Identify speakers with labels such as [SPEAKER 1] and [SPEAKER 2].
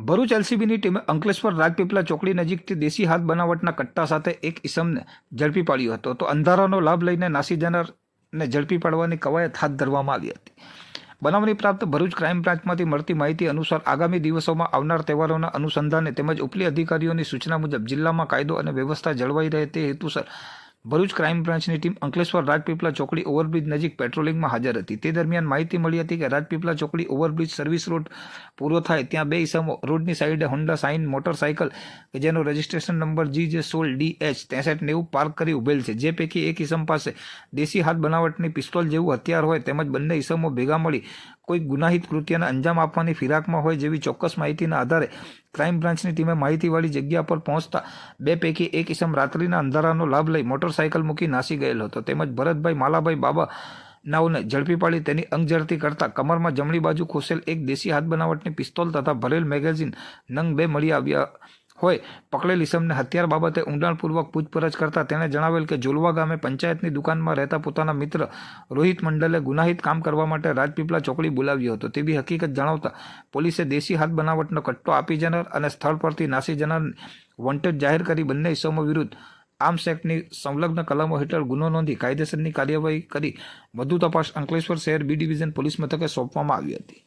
[SPEAKER 1] ભરૂચ એલસીબીની ટીમે અંકલેશ્વર રાજપીપલા ચોકડી નજીકથી દેશી હાથ બનાવટના કટ્ટા સાથે એક ઇસમને ઝડપી પાડ્યો હતો. તો અંધારાનો લાભ લઈને નાસી જનારને ઝડપી પાડવાની કવાયત હાથ ધરવામાં આવી હતી. બનાવની પ્રાપ્ત ભરૂચ ક્રાઇમ બ્રાન્ચમાંથી મળતી માહિતી અનુસાર આગામી દિવસોમાં આવનાર તહેવારોના અનુસંધાને તેમજ ઉપલી અધિકારીઓની સૂચના મુજબ જિલ્લામાં કાયદો અને વ્યવસ્થા જળવાઈ રહે તે હેતુસર ભરૂચ ક્રાઇમ બ્રાન્ચની ટીમ અંકલેશ્વર રાજપીપળા ચોકડી ઓવરબ્રિજ નજીક પેટ્રોલિંગમાં હાજર હતી. તે દરમિયાન માહિતી મળી હતી કે રાજપીપળા ચોકડી ઓવરબ્રિજ સર્વિસ રોડ પૂરો થાય ત્યાં બે ઇસમો રોડની સાઈડે હોન્ડા સાઇન મોટરસાઇકલ કે જેનો રજિસ્ટ્રેશન નંબર જી જે સોળ ડી એચ ત્રેસઠ નેવું પાર્ક કરી ઉભેલ છે. જે પૈકી એક ઇસમ પાસે દેશી હાથ બનાવટની પિસ્તોલ જેવું હથિયાર હોય તેમજ બંને ઇસમો ભેગા મળી કોઈ ગુનાહિત કૃત્યને અંજામ આપવાની ફિરાકમાં હોય જેવી ચોક્કસ માહિતીના આધારે ક્રાઇમ બ્રાન્ચની ટીમે માહિતીવાળી જગ્યા પર પહોંચતા બે પૈકી એક ઇસમ રાત્રિના અંધારાનો લાભ લઈ મોટરસાઇકલ મૂકી નાસી ગયેલો હતો. તેમજ ભરતભાઈ માલાભાઈ બાબા નાવને ઝડપી પાડી તેની અંગઝડતી કરતા કમરમાં જમણી બાજુ ખોસેલ એક દેશી હાથ બનાવટની પિસ્તોલ તથા ભરેલ મેગેઝિન નંગ બે મળી આવ્યા હોય, પકડેલ ઇસમને હથિયાર બાબતે ઊંડાણપૂર્વક પૂછપરછ કરતા તેણે જણાવેલ કે જોલવા ગામે પંચાયતની દુકાનમાં રહેતા પોતાના મિત્ર રોહિત મંડલે ગુનાહિત કામ કરવા માટે રાજપીપળા ચોકડી બોલાવ્યો હતો. તેવી હકીકત જણાવતા પોલીસે દેશી હાથ બનાવટનો કટ્ટો આપી જનાર અને સ્થળ પરથી નાસી જનાર વોન્ટેડ જાહેર કરી બંને ઇસમો વિરુદ્ધ આર્મ્સ એક્ટની સંલગ્ન કલમો હેઠળ ગુનો નોંધી કાયદેસરની કાર્યવાહી કરી વધુ તપાસ અંકલેશ્વર શહેર બી ડિવિઝન પોલીસ મથકે સોંપવામાં આવી હતી.